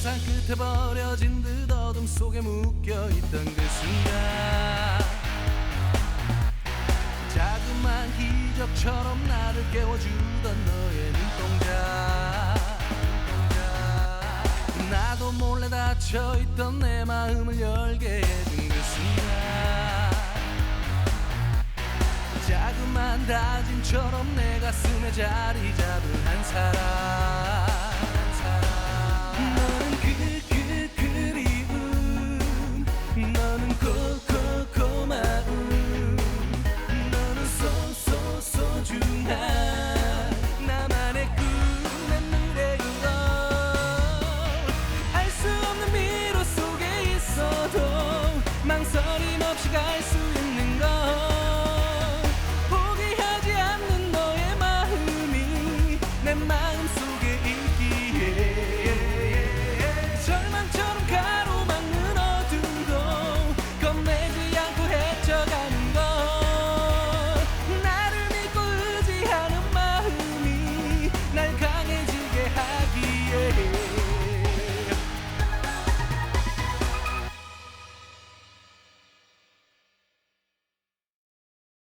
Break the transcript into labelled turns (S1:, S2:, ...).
S1: 끝에 버려진 듯 어둠 속에 묶여있던 그 순간. 자그만 기적처럼 나를 깨워주던 너의 눈동자. 나도 몰래 닫혀있던 내 마음을 열게 해준 그 순간. 자그만 다짐처럼 내 가슴에 자리 잡은 man